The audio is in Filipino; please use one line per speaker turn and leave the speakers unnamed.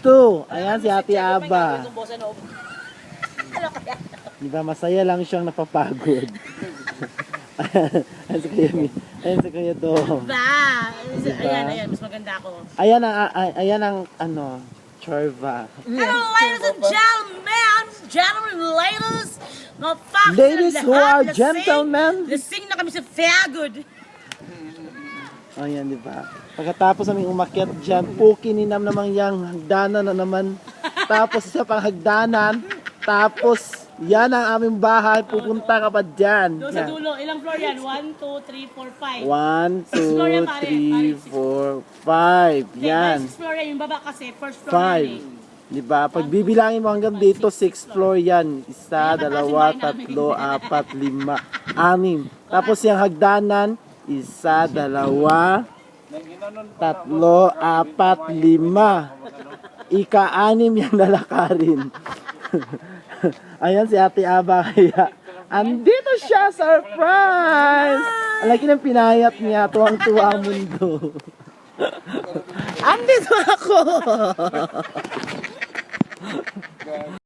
Two. Ayan si Ate Aba. Di ba masaya lang siyang napapagod. ayan si Kuya Mi. Ayan si Kuya Dom.
Ba!
Diba?
Ayan, ayan, mas maganda ako.
Ayan ang, ay- ayan ang, ano, Chorva.
Hello, ladies and gentlemen! Gentlemen, ladies! Mga fox
Ladies who are gentlemen.
Lasing na kami sa Fairgood.
Ayan, di ba? Pagkatapos namin umakyat dyan, puki ni Nam namang yang hagdanan na naman. Tapos isa pang hagdanan. Tapos, yan ang aming bahay. Pupunta ka pa dyan.
Doon sa
Yan.
dulo, ilang floor yan? 1, 2, 3, 4, 5.
One, two,
floor yan, pare.
three,
Pare, six.
four, five. Yan.
Sixth floor yan, yung baba kasi, first floor
Five.
yan eh.
Di ba? Pag bibilangin mo hanggang dito, sixth floor yan. Isa, dalawa, tatlo, apat, lima, anim. Tapos yung hagdanan, isa, dalawa, tatlo, apat, lima. Ika-anim yung lalakarin. Ayan si Ate Aba kaya. Andito siya, surprise! Ang laki ng pinayat niya, tuwang-tuwa ang mundo. Andito ako!